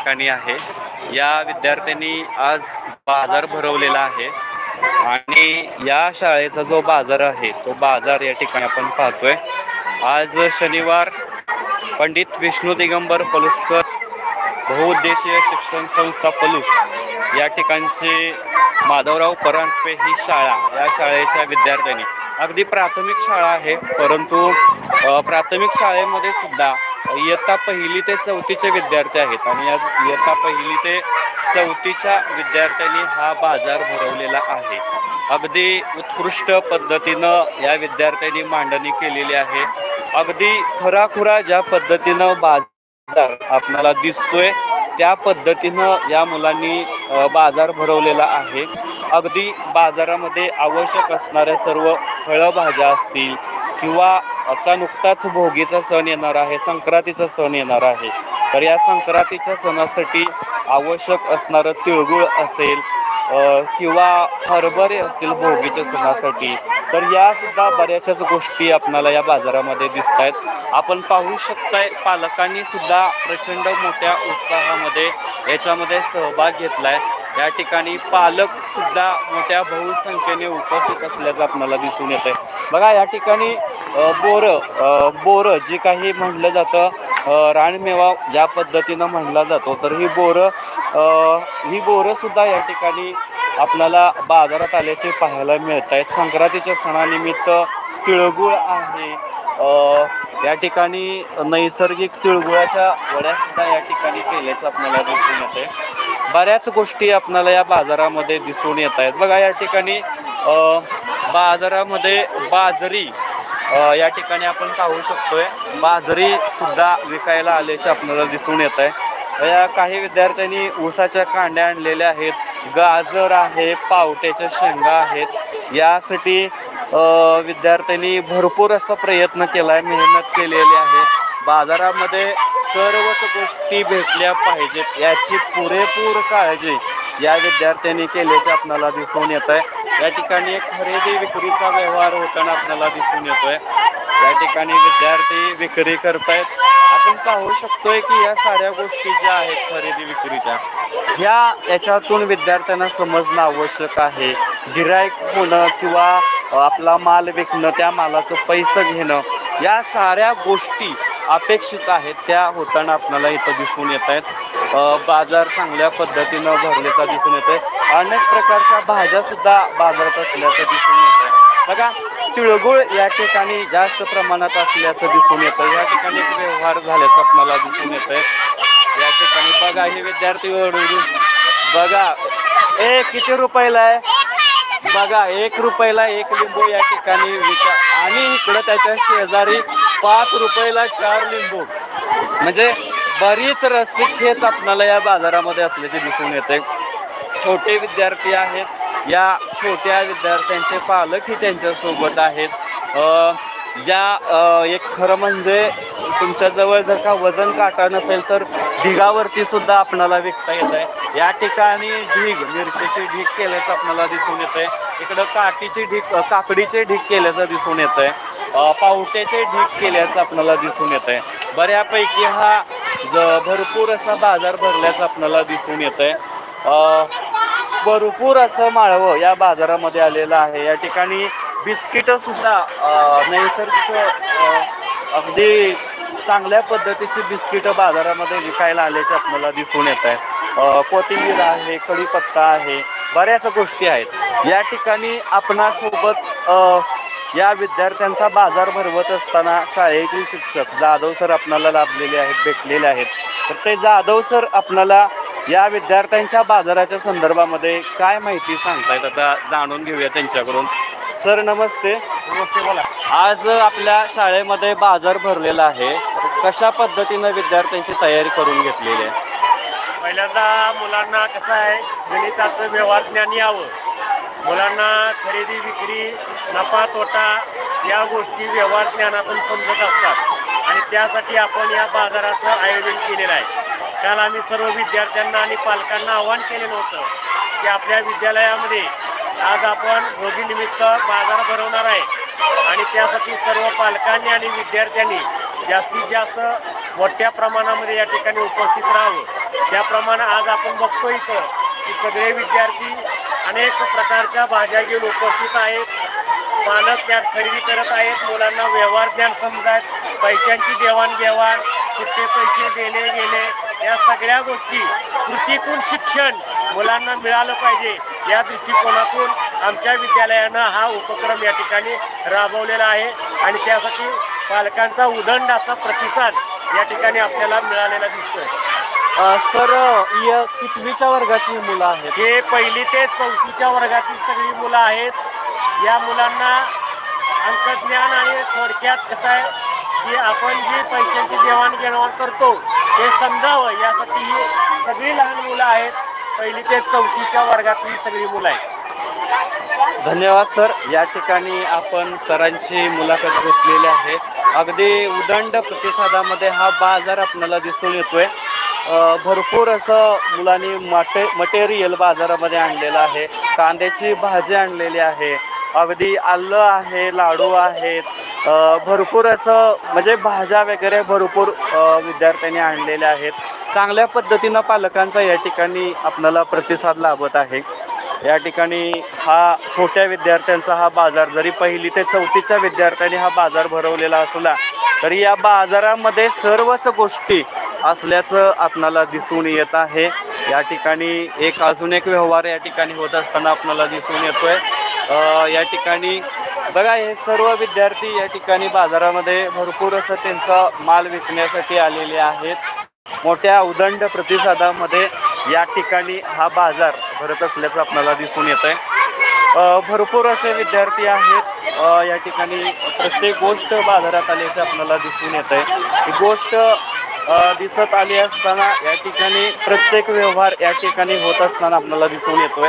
ठिकाणी आहे. या विद्यार्थ्यांनी आज बाजार भरवलेला आहे. आणि या शाळेचा जो बाजार आहे तो बाजार या ठिकाणी आपण पाहतोय. आज शनिवार पंडित विष्णू दिगंबर पलुसकर बहुउद्देशीय शिक्षण संस्था पलूस या ठिकाणचे माधवराव परांजपे ही शाळा या शाळेच्या विद्यार्थ्यांनी अगदी प्राथमिक शाळा आहे परंतु प्राथमिक शाळेमध्ये सुद्धा इयत्ता पहिली ते चौथीचे विद्यार्थी आहेत आणि या इयत्ता पहिली ते चौथीच्या विद्यार्थ्यांनी हा बाजार भरवलेला आहे. अगदी उत्कृष्ट पद्धतीनं या विद्यार्थ्यांनी मांडणी केलेली आहे. अगदी खराखुरा ज्या पद्धतीनं बाजार आपल्याला दिसतोय त्या पद्धतीनं या मुलांनी बाजार भरवलेला आहे. अगदी बाजारामध्ये आवश्यक असणाऱ्या सर्व फळं भाज्या असतील किंवा आता नुकताच भोगीचा सण येणार आहे संक्रांतीचा सण येणार आहे. तर या संक्रांतीच्या सणासाठी आवश्यक असणारं तिळगुळ असेल किंवा हरभरे असतील भोगीच्या सणासाठी तर या सुद्धा बऱ्याचशाच गोष्टी आपल्याला या बाजारामध्ये दिसत आहेत आपण पाहू शकताय पालकांनी सुद्धा प्रचंड मोठ्या उत्साहामध्ये याच्यामध्ये सहभाग घेतलाय. या ठिकाणी पालक सुद्धा मोठ्या बहुसंख्येने उपस्थित असल्याचं आपल्याला दिसून येत आहे बघा या ठिकाणी बोरं बोरं जे काही म्हणलं जातं रानमेवा ज्या पद्धतीनं म्हणला जातो तर ही बोरं ही बोरं सुद्धा या ठिकाणी आपल्याला बाजारात आल्याचे पाहायला मिळत आहेत संक्रांतीच्या सणानिमित्त तिळगुळ आहे या ठिकाणी नैसर्गिक तिळगुळाच्या वड्या सुद्धा या ठिकाणी केल्याचं आपल्याला दिसून येते बऱ्याच गोष्टी आपल्याला या बाजारामध्ये दिसून येत आहेत. बघा या ठिकाणी बाजारामध्ये बाजरी या ठिकाणी आपण पाहू शकतोय. बाजरी सुद्धा विकायला आल्याचे आपल्याला दिसून येत आहे या काही विद्यार्थ्यांनी ऊसाच्या कांड्या आणलेल्या आहेत. गाजर आहे पावट्याच्या शेंगा आहेत. यासाठी विद्यार्थ्यांनी भरपूर असा प्रयत्न केला आहे मेहनत केलेली आहे. बाजारामध्ये सर्वच गोष्टी भेटल्या पाहिजेत याची पुरेपूर काळजी या विद्यार्थ्यांनी केल्याचे आपल्याला दिसून येत आहे या ठिकाणी एक खरेदी विक्रीचा व्यवहार होताना आपल्याला दिसून येतोय. या ठिकाणी विद्यार्थी विक्री करतायत. आपण पाहू शकतोय की या साऱ्या गोष्टी ज्या आहेत खरेदी विक्रीच्या ह्या याच्यातून विद्यार्थ्यांना समजणं आवश्यक आहे. गिरायक होणं किंवा आपला माल विकणं त्या मालाचं पैसं घेणं या साऱ्या गोष्टी अपेक्षित आहेत त्या होताना आपल्याला इथं दिसून येत आहेत. बाजार चांगल्या पद्धतीनं भरलेचा दिसून येत आहे अनेक प्रकारच्या भाज्यासुद्धा बाजारात असल्याचं दिसून येत आहे बघा तिळगुळ या ठिकाणी जास्त प्रमाणात असल्याचं दिसून येतं. या ठिकाणी व्यवहार झाल्याचं आपल्याला दिसून येत आहे या ठिकाणी बघा हे विद्यार्थी ओरडून. बघा ए किती रुपयाला आहे? बघा एक रुपयाला एक लिंबू या ठिकाणी विका आणि इकडं त्याच्या शेजारी पाच रुपयाला चार लिंबू. म्हणजे बरीच रसिक हेच आपणाला या बाजारामध्ये असल्याचे दिसून येते छोटे विद्यार्थी आहेत. या छोट्या विद्यार्थ्यांचे पालकही त्यांच्यासोबत आहेत. ज्या एक खरं म्हणजे तुमच्याजवळ जर का वजन काटा नसेल तर ढिगावरती सुद्धा आपणाला विकता येत आहे. या ठिकाणी ढीग मिरचीची ढीग केल्याचं आपल्याला दिसून येत आहे इकडं काठीची ढीग काकडीचे ढीग केल्याचं दिसून येत आहे पावट्याचे ढीग केल्याचं आपल्याला दिसून येत आहे बऱ्यापैकी हा ज भरपूर असा बाजार भरल्याचं आपल्याला दिसून येत आहे भरपूर असं माळवं या बाजारामध्ये आलेलं आहे. या ठिकाणी बिस्किटं सुद्धा नैसर्गिक अगदी चांगल्या पद्धतीची बिस्किटं बाजारामध्ये विकायला आल्याचे आपल्याला दिसून येत आहे कोथिंबीर आहे कढीपत्ता आहे बऱ्याच गोष्टी आहेत. या ठिकाणी आपणासोबत या विद्यार्थ्यांचा बाजार भरवत असताना शाळेतील शिक्षक जाधव सर आपणाला लाभलेले आहेत भेटलेले आहेत. तर ते जाधव सर आपणाला या विद्यार्थ्यांच्या बाजाराच्या संदर्भामध्ये काय माहिती सांगतायत आता जाणून घेऊया त्यांच्याकडून. सर नमस्ते. नमस्ते बोला. आज आपल्या शाळेमध्ये बाजार भरलेला आहे. कशा पद्धतीनं विद्यार्थ्यांची तयारी करून घेतलेली आहे? पहिल्यांदा मुलांना कसं आहे गणिताचं व्यवहार ज्ञान यावं. मुलांना खरेदी विक्री नफा तोटा या गोष्टी व्यवहार ज्ञानातून समजत असतात. आणि त्यासाठी आपण या बाजाराचं आयोजन केलेलं आहे. काल आम्ही सर्व विद्यार्थ्यांना आणि पालकांना आवाहन केलेलं होतं की आपल्या विद्यालयामध्ये आज आपण भोगीनिमित्त बाजार भरवणार आहे. आणि त्यासाठी सर्व पालकांनी आणि विद्यार्थ्यांनी जास्तीत जास्त मोठ्या प्रमाणामध्ये या ठिकाणी उपस्थित राहावं. त्याप्रमाणे आज आपण बघतो इथं की सगळे विद्यार्थी अनेक प्रकारच्या भाज्या घेऊन उपस्थित आहेत. पालक त्यात खरेदी करत आहेत. मुलांना व्यवहार ज्ञान समजायत पैशांची देवाणघेवाण सुट्टे पैसे देणे गेले या सगळ्या गोष्टी कृतीतून शिक्षण मुलांना मिळालं पाहिजे. या दृष्टिकोनातून आमच्या विद्यालयानं हा उपक्रम या ठिकाणी राबवलेला आहे. आणि त्यासाठी पालकांचा उदंड असा प्रतिसाद या ठिकाणी आपल्याला मिळालेला दिसतोय. सर कितवीच्या वर्गाची मुलं आहेत? हे पहिली ते चौथीच्या वर्गातील सगळी मुलं आहेत. या मुलांना अंकज्ञान आणि थोडक्यात कसं आहे की आपण जी पैशांची देवाणघेवाण करतो हे समजावं यासाठी ही सगळी लहान मुलं आहेत. पहिली ते चौथीच्या वर्गातली सगळी मुलं आहेत. धन्यवाद सर. या ठिकाणी आपण सरांची मुलाखत घेतलेली आहे. अगदी उदंड प्रतिसादामध्ये हा बाजार आपल्याला दिसून येतोय. भरपूर असं मुलांनी मटे मटेरियल बाजारामध्ये आणलेलं आहे. कांद्याची भाजी आणलेली आहे. अगदी आलं आहे लाडू आहेत. भरपूर असं म्हणजे भाज्या वगैरे भरपूर विद्यार्थ्यांनी आणलेल्या आहेत. चांगल्या पद्धतीनं पालकांचा या ठिकाणी आपल्याला प्रतिसाद लाभत आहे. या ठिकाणी हा छोट्या विद्यार्थ्यांचा हा बाजार जरी पहिली ते चौथीच्या विद्यार्थ्यांनी हा बाजार भरवलेला असला तरी या बाजारामध्ये सर्वच गोष्टी असल्याचं आपणाला दिसून येत आहे. या ठिकाणी एक अजून एक व्यवहार या ठिकाणी होत असताना आपल्याला दिसून येतोय. या ठिकाणी बघा हे सर्व विद्यार्थी या ठिकाणी बाजारामध्ये भरपूर असं त्यांचा माल विकण्यासाठी आलेले आहेत. मोठ्या उदंड प्रतिसादामध्ये या ठिकाणी हा बाजार भरत असल्याचं आपल्याला दिसून येत आहे भरपूर असे विद्यार्थी आहेत. या ठिकाणी प्रत्येक गोष्ट बाजारात आल्याचं आपल्याला दिसून येत आहे ही गोष्ट दिसत आली असताना या ठिकाणी प्रत्येक व्यवहार या ठिकाणी होत असताना आपल्याला दिसून येतोय.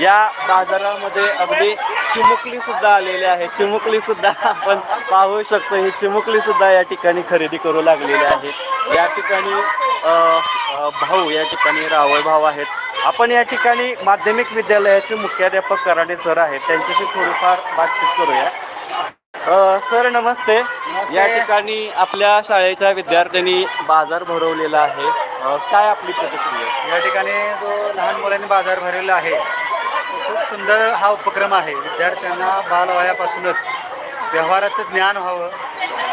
या बाजारामध्ये अगदी चिमुकली सुद्धा आलेली आहे. चिमुकली सुद्धा आपण पाहू शकतो. ही चिमुकली सुद्धा या ठिकाणी खरेदी करू लागलेली आहे. या ठिकाणी भाऊ या ठिकाणी रावळ भाऊ आहेत. आपण या ठिकाणी माध्यमिक विद्यालयाचे मुख्याध्यापक कराडे सर आहेत. त्यांच्याशी थोडीफार बातचीत करूया. सर नमस्ते. या ठिकाणी आपल्या शाळेच्या विद्यार्थ्यांनी बाजार भरवलेला आहे. अ, काय आपली प्रतिक्रिया? या ठिकाणी जो लहान मुलांनी बाजार भरलेला आहे तो खूप सुंदर हा उपक्रम आहे. विद्यार्थ्यांना बालवयापासूनच व्यवहाराचं ज्ञान व्हावं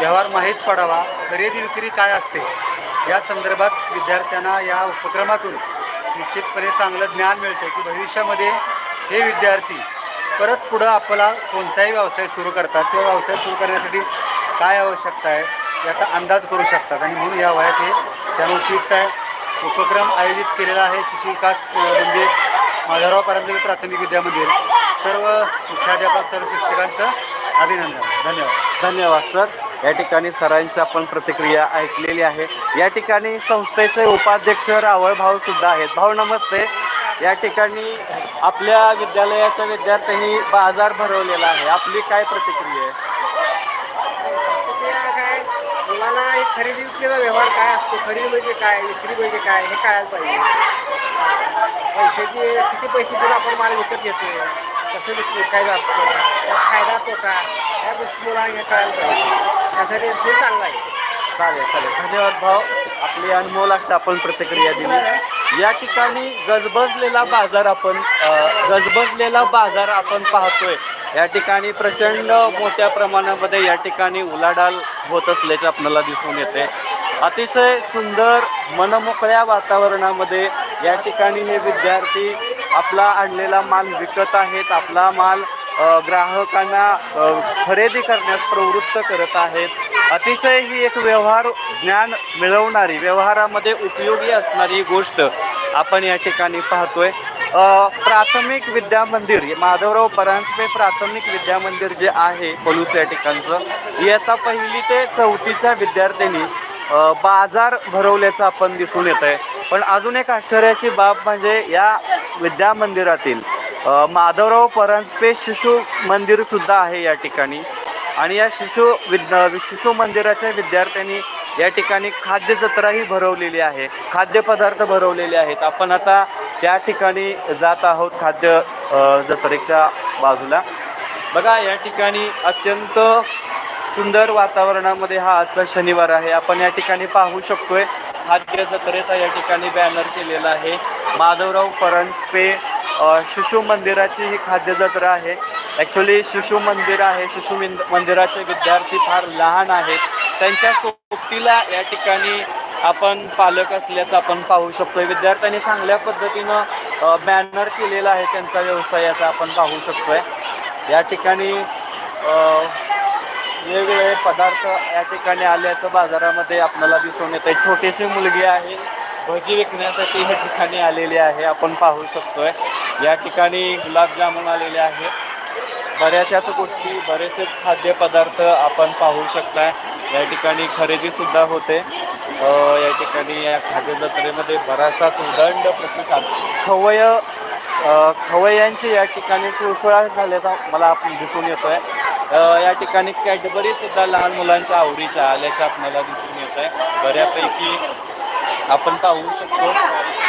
व्यवहार माहीत पडावा खरेदी विक्री काय असते या संदर्भात विद्यार्थ्यांना या उपक्रमातून निश्चितपणे चांगलं ज्ञान मिळतं की भविष्यामध्ये हे विद्यार्थी परत पुढं आपला कोणताही व्यवसाय सुरू करतात किंवा व्यवसाय सुरू करण्यासाठी काय आवश्यकता आहे याचा अंदाज करू शकतात. आणि म्हणून या वयात हे त्यामुळे उपयुक्त आहे. उपक्रम आयोजित केलेला आहे शिशु विकास अ, म्हणजे माधवराव परांजपे प्राथमिक विद्यामंदिर सर्व मुख्याध्यापक सर्व शिक्षकांचं अभिनंदन. धन्यवाद. धन्यवाद सर. या ठिकाणी सरांची आपण प्रतिक्रिया ऐकलेली आहे. या ठिकाणी संस्थेचे उपाध्यक्ष रावळ भाऊ सुद्धा आहेत. भाऊ नमस्ते. या ठिकाणी आपल्या विद्यालयाच्या विद्यार्थ्यांनी बाजार भरवलेला आहे. आपली काय प्रतिक्रिया आहे? काय? मुलाला एक खरेदी विक्रीचा व्यवहार काय असतो? खरेदी म्हणजे काय? विक्री म्हणजे काय? हे कळायला पाहिजे. पैशाचे किती पैसे देऊन आपण माल विकत घेतो? कसं काय असतं त्यात फायदा तोटा या गोष्टी मुलांना हे कळायला पाहिजे. त्यासाठी हे चांगलं आहे. चालेल चालेल. धन्यवाद भाऊ. आपली अनमोल अशी आपण प्रतिक्रिया दिली. या ठिकाणी गजबजलेला बाजार आपण गजबजलेला बाजार आपण पाहतोय. या ठिकाणी प्रचंड मोठ्या प्रमाणामध्ये या ठिकाणी उलाढाल होत असल्याचे आपल्याला दिसून येते. अतिशय सुंदर मनमोकळ्या वातावरणामध्ये या ठिकाणी हे विद्यार्थी आपला आणलेला माल विकत आहेत. आपला माल ग्राहकांना खरेदी करण्यास प्रवृत्त करत आहेत. अतिशय ही एक व्यवहार ज्ञान मिळवणारी व्यवहारामध्ये उपयोगी असणारी गोष्ट आपण या ठिकाणी पाहतोय. प्राथमिक विद्या मंदिर माधवराव परांजपे प्राथमिक विद्या मंदिर जे आहे पलूस या ठिकाणचं इयत्ता पहिली ते चौथीच्या विद्यार्थ्यांनी बाजार भरवल्याचं आपण दिसून येत आहे पण अजून एक आश्चर्याची बाब म्हणजे या विद्या मंदिरातील माधवराव परांजपे शिशु मंदिर सुद्धा आहे या ठिकाणी. आणि या शिशु विद शिशु मंदिराच्या विद्यार्थ्यांनी या ठिकाणी खाद्य जत्राही भरवलेली आहे. खाद्यपदार्थ भरवलेले आहेत. आपण आता त्या ठिकाणी जात आहोत खाद्य जत्रेच्या बाजूला. बघा या ठिकाणी अत्यंत सुंदर वातावरणामध्ये हा आजचा शनिवार आहे. आपण या ठिकाणी पाहू शकतोय खाद्य जत्रेचा या ठिकाणी बॅनर केलेला आहे. माधवराव परणस्पे शिशु मंदिराची ही खाद्य जत्रा आहे. ॲक्च्युली शिशु मंदिर आहे. शिशु मंदिराचे विद्यार्थी फार लहान आहेत. त्यांच्या सोबतीला या ठिकाणी आपण पालक असल्याचं आपण पाहू शकतो विद्यार्थ्यांनी चांगल्या पद्धतीनं बॅनर केलेला आहे त्यांचा व्यवसायाचा आपण पाहू शकतोय. या ठिकाणी वेगवेगळे पदार्थ या ठिकाणी आल्याचं बाजारामध्ये आपल्याला दिसून येत आहे छोटीशी मुलगी आहे. भजी विकण्यासाठी या ठिकाणी आलेली आहे. आपण पाहू शकतोय. या ठिकाणी गुलाबजामुन आलेले आहे. बऱ्याचशाच गोष्टी बरेचसे खाद्यपदार्थ आपण पाहू शकताय. या ठिकाणी खरेदी सुद्धा होते. या ठिकाणी या खाद्य जत्रेमध्ये बराचसाच उदंड प्रतिसाद. खवय अ, खवय्यांची या ठिकाणी सुळसुळा झाल्याचा मला आपण दिसून येतोय. आहे या ठिकाणी कॅडबरी सुद्धा लहान मुलांच्या आवडीच्या आल्याच्या आपल्याला दिसून येत आहे बऱ्यापैकी आपण पाहू शकतो.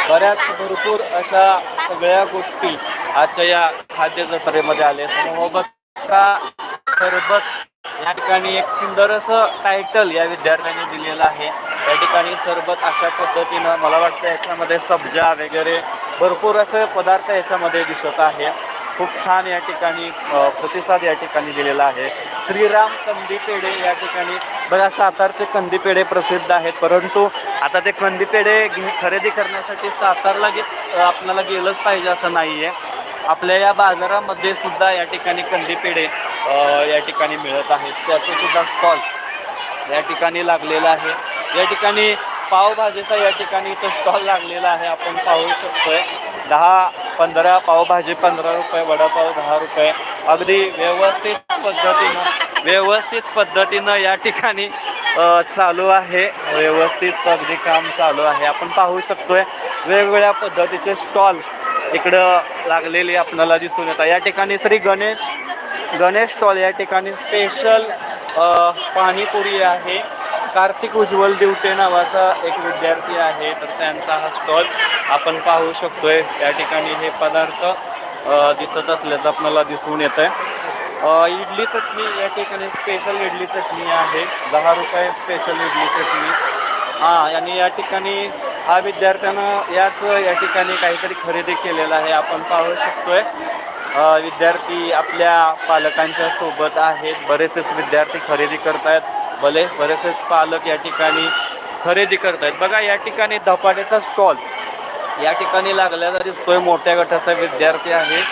बऱ्याच भरपूर अशा सगळ्या गोष्टी आजच्या या खाद्य जत्रेमध्ये आले मोहबत्ता सरबत या ठिकाणी एक सुंदर असं टायटल या विद्यार्थ्यांनी दिलेलं आहे. या ठिकाणी सरबत अशा पद्धतीनं मला वाटतं याच्यामध्ये सब्जा वगैरे भरपूर असे पदार्थ याच्यामध्ये दिसत आहे. खूप छान या ठिकाणी प्रतिसाद या ठिकाणी दिलेला आहे. श्रीराम कंदी पेढे या ठिकाणी बघा सातारचे कंदी पेढे प्रसिद्ध आहेत. परंतु आता ते कंदी पेढे घे खरेदी करण्यासाठी सातारला गे आपल्याला गेलंच पाहिजे असं नाही आहे आपल्या या बाजारामध्ये सुद्धा या ठिकाणी कंदी पेढे या ठिकाणी मिळत आहेत. त्याचं सुद्धा स्टॉल या ठिकाणी लागलेला आहे. या ठिकाणी पावभाजीचा या ठिकाणी इथं स्टॉल लागलेला आहे. आपण पाहू शकतोय. दहा पंधरा पावभाजी पंधरा रुपये वडापाव दहा रुपये. अगदी व्यवस्थित पद्धतीनं व्यवस्थित पद्धतीनं या ठिकाणी चालू आहे. व्यवस्थित अगदी काम चालू आहे. आपण पाहू शकतोय वेगवेगळ्या पद्धतीचे स्टॉल इकडं लागलेले आपल्याला दिसून येतात. या ठिकाणी श्री गणेश गणेश स्टॉल या ठिकाणी स्पेशल पाणीपुरी आहे. कार्तिक उज्ज्वल दिवटे नावाचा एक विद्यार्थी आहे तर त्यांचा हा स्टॉल आपण पाहू शकतोय. या ठिकाणी हे पदार्थ दिसत असल्याचं आपल्याला दिसून येत आहे इडली चटणी या ठिकाणी स्पेशल इडली चटणी आहे. दहा रुपये स्पेशल इडली चटणी. हां आणि या ठिकाणी हा विद्यार्थ्यानं याच या ठिकाणी काहीतरी खरेदी केलेला आहे. आपण पाहू शकतोय. विद्यार्थी आपल्या पालकांच्या सोबत आहेत. बरेचसेच विद्यार्थी खरेदी करत आहेत भले बरेचसेच पालक या ठिकाणी खरेदी करत आहेत बघा या ठिकाणी धपाट्याचा स्टॉल या ठिकाणी लागलेला दिसतोय मोठ्या गटाचा विद्यार्थी आहे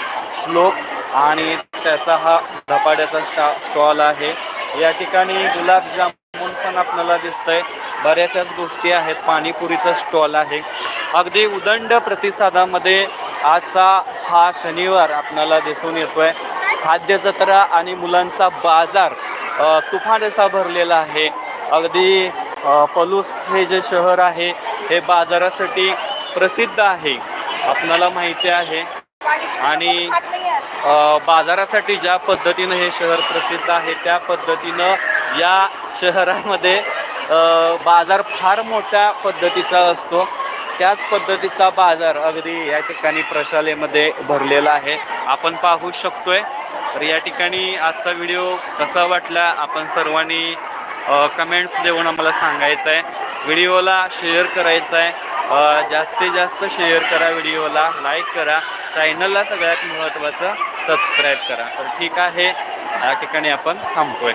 श्लोक आणि त्याचा हा धपाट्याचा स्टा स्टॉल आहे. या ठिकाणी गुलाबजामुन पण आपल्याला दिसतंय. बऱ्याचशाच गोष्टी आहेत. पाणीपुरीचा स्टॉल आहे. अगदी उदंड प्रतिसादामध्ये आजचा हा शनिवार आपल्याला दिसून येतोय. खाद्य जत्रा आणि मुलांचा बाजार तुफान असा भरलेला आहे. अगदी पलूस हे जे शहर आहे हे बाजारासाठी प्रसिद्ध आहे. आपणाला माहिती आहे. आणि बाजारासाठी ज्या पद्धतीनं हे शहर प्रसिद्ध आहे त्या पद्धतीनं या शहरामध्ये बाजार फार मोठ्या पद्धतीचा असतो. त्याच पद्धतीचा बाजार अगदी या ठिकाणी प्रशालेमध्ये भरलेला आहे. आपण पाहू शकतोय. तर या ठिकाणी आजचा व्हिडिओ कसा वाटला आपण सर्वांनी कमेंट्स देऊन आम्हाला सांगायचं आहे व्हिडिओला शेअर करायचा आहे जास्तीत जास्त शेअर करा व्हिडिओला लाईक करा. चॅनलला सगळ्यात महत्त्वाचं सबस्क्राईब करा. तर ठीक आहे या ठिकाणी आपण थांबतोय.